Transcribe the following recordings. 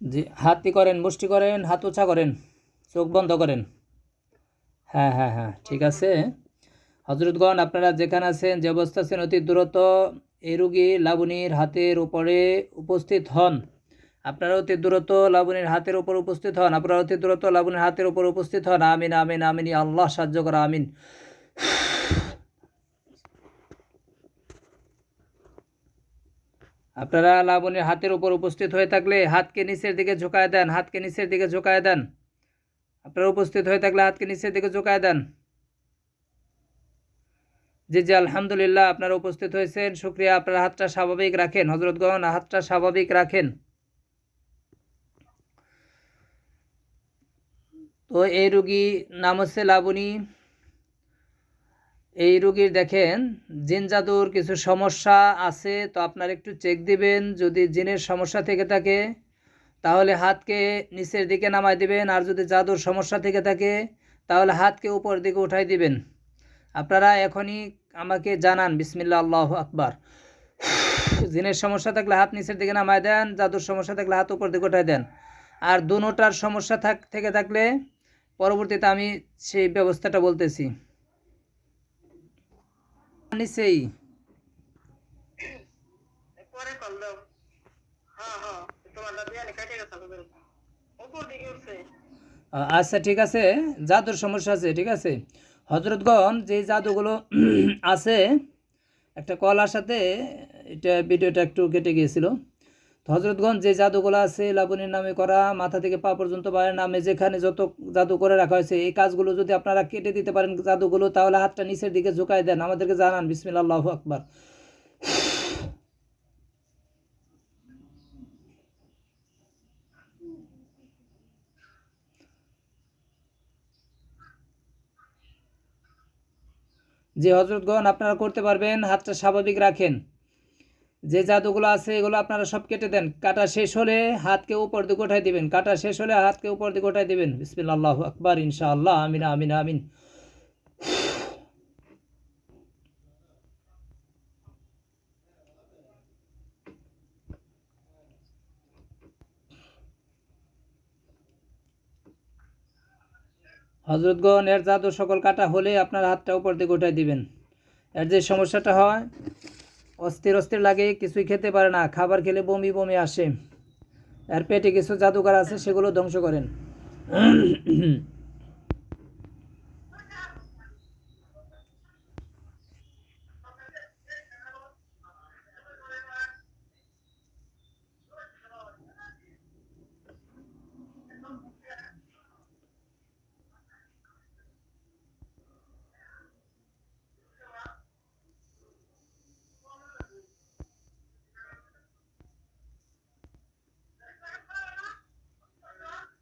জি, হাতটি করেন, মুষ্টি করেন, হাত উঁচা করেন, চোখ বন্ধ করেন। হ্যাঁ হ্যাঁ হ্যাঁ ঠিক আছে। হজরতগণ আপনারা যেখানে আছেন, যে অবস্থা আছেন, অতি দূরত এই রুগী লাবণীর হাতের উপরে উপস্থিত হন। আপনারা অতি দূরত লাবণীর হাতের উপর উপস্থিত হন। আপনারা অতি দূরত লাবণীর হাতের উপর উপস্থিত হন। আমিন আমিন আমিন আল্লাহ সাহায্য করা, আমিন। আপনারা লাবণীর হাতের উপর উপস্থিত হয়ে থাকলে হাতকে নিচের দিকে ঝুঁকায় দেন, হাতকে নিচের দিকে ঝুঁকায় দেন। আপনারা উপস্থিত হয়ে থাকলে হাতকে নিচের দিকে ঝুঁকায় দেন। জি জি, আলহামদুলিল্লাহ, আপনারা উপস্থিত হয়েছেন। শুক্রিয়া, আপনারা হাতটা স্বাভাবিক রাখেন। হজরতগণ, হাতটা স্বাভাবিক রাখেন। তো এই রুগী নাম হচ্ছে লাবণী। এই রুগীর দেখেন, জিন জাদুর কিছু সমস্যা আছে, তো আপনার একটু চেক দিবেন। যদি জিনের সমস্যা থেকে থাকে, তাহলে হাতকে নিচের দিকে নামাই দিবেন। আর যদি জাদুর সমস্যা থেকে থাকে, তাহলে হাতকে উপর দিকে উঠাই দিবেন। আপনারা এখনই আমাকে জানান বিসমিল্লা আল্লাহ আকবার। জিনের সমস্যা থাকলে হাত নিচের দিকে নামায় দেন, জাদুর সমস্যা থাকলে হাত উপর দিকে উঠাই দেন। আর দুটার সমস্যা থাক, থেকে থাকলে, পরবর্তীতে আমি সেই ব্যবস্থাটা বলতেছি। পরে কল দাও। হ্যাঁ হ্যাঁ তোমার দাদি আনে গেছে উপর দিকে উঠছে। আচ্ছা ঠিক আছে। জাদুর সমস্যা আছে ঠিক আছে। হজরতগণ যে জাদুগুলো আছে একটা কল আসাতে এটা ভিডিওটা একটু কেটে গিয়েছিল। হজরতগঞ্জ যে জাদুগুলো আছে লাবণীর নামে করা, মাথা থেকে পা পর্যন্ত পায়ের নামে যেখানে যত জাদু করে রাখা হয়েছে, এই কাজগুলো যদি আপনারা কেটে দিতে পারেন জাদুগুলো, তাহলে হাতটা নিচের দিকে ঝুঁকায় দেন। আমাদেরকে জানান বিসমিল্লা আল্লাহ আকবার। যে হজরতগণ, আপনারা করতে পারবেন, হাতটা স্বাভাবিক রাখেন। যে জাদুগুলো আছে, এগুলো আপনারা সব কেটে দেন। কাটা শেষ হলে হাতকে উপর দিকে উঠাই দিবেন। কাটা শেষ হলে হাতকে উপর দিকে উঠাই দিবেন। বিসমিল্লা আল্লাহ আকবার, ইনশাআল্লাহ, আমিন আমিন আমিন। হজরতগণ এর জাদু সকল কাটা হলে আপনার হাতটা উপর দিকে উঠাই দিবেন। এর যে সমস্যাটা হয় অস্থির অস্থির লাগে, কিছুই খেতে পারে না। খাবার খেলে বমি বমি আসে। এর পেটে কিছু জাদুকার আছে, সেগুলো ধ্বংস করেন।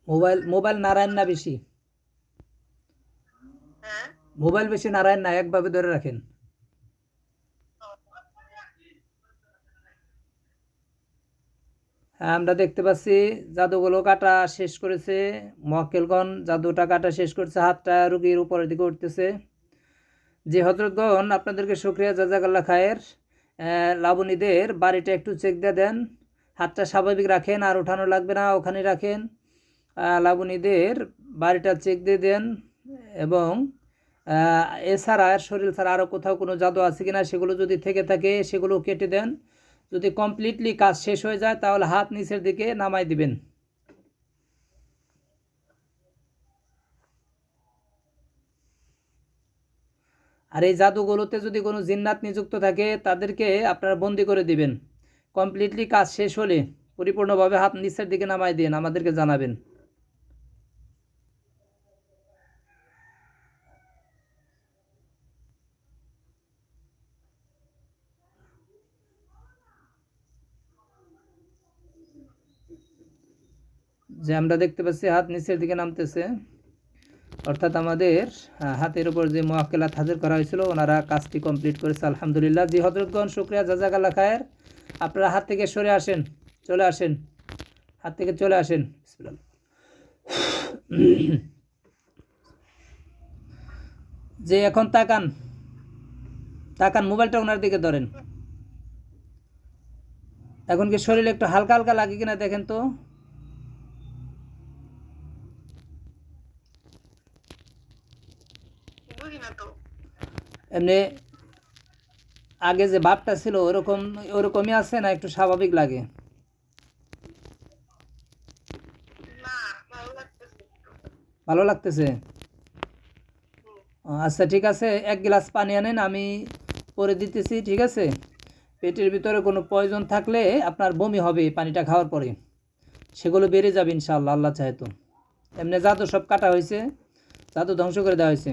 মোবাইল মোবাইল নারায়ণ না বেশি? হ্যাঁ? মোবাইল বেশি নারায়ণ না একভাবে ধরে রাখেন। হ্যাঁ আমরা দেখতে পাচ্ছি জাদুগুলো কাটা শেষ করেছে মক্কেলগণ জাদুটা কাটা শেষ করছে হাতটা রুগীর উপরের দিকে উঠতেছে। যে হজরতগণ আপনাদেরকে শুক্রিয়া জাজাকাল্লা খায়ের। লাবণীদের বাড়িটা একটু চেক দিয়ে দেন। হাতটা স্বাভাবিক রাখেন আর উঠানো লাগবে না ওখানে রাখেন। লাবণীদের বাড়িটা চেক দিয়ে দেন এবং এছাড়া শরীর ছাড়া আরও কোথাও কোনো জাদু আছে কি না সেগুলো যদি থেকে থাকে সেগুলো কেটে দেন। যদি কমপ্লিটলি কাজ শেষ হয়ে যায় তাহলে হাত নিচের দিকে নামাই দিবেন। আর এই জাদুগুলোতে যদি কোনো জিন্নাত নিযুক্ত থাকে তাদেরকে আপনারা বন্দি করে দিবেন। কমপ্লিটলি কাজ শেষ হলে পরিপূর্ণভাবে হাত নিচের দিকে নামাই দিন, আমাদেরকে জানাবেন। যে আমরা দেখতে পাচ্ছি, হাত নিচের দিকে নামতেছে। অর্থাৎ আমাদের হাতের উপর যে মোয়াক্কেলাত হাজির করা হয়েছিল, ওনারা কাজটি কমপ্লিট করেছে। আলহামদুলিল্লাহ। জি হজরতগণ শুক্রিয়া জাজাকাল্লা খায়ের। আপনারা হাত থেকে সরে আসেন, চলে আসেন। হাত থেকে চলে আসেন। যে এখন তাকান তাকান, মোবাইলটা ওনার দিকে ধরেন। এখন কি শরীরে একটু হালকা হালকা লাগে কিনা দেখেন তো? এমনি আগে যে ভাবটা ছিল ওরকম ওরকমই আছে না একটু স্বাভাবিক লাগে? ভালো লাগতেছে আচ্ছা ঠিক আছে এক গ্লাস পানি আনেন আমি পরে দিতেছি ঠিক আছে? পেটের ভিতরে কোনো প্রয়োজন থাকলে আপনার বমি হবে পানিটা খাওয়ার পরে। সেগুলো বেড়ে যাবে ইনশাআল্লাহ আল্লাহ চাহে তো। এমনি জাদু সব কাটা হয়েছে জাদু ধ্বংস করে দেওয়া হয়েছে।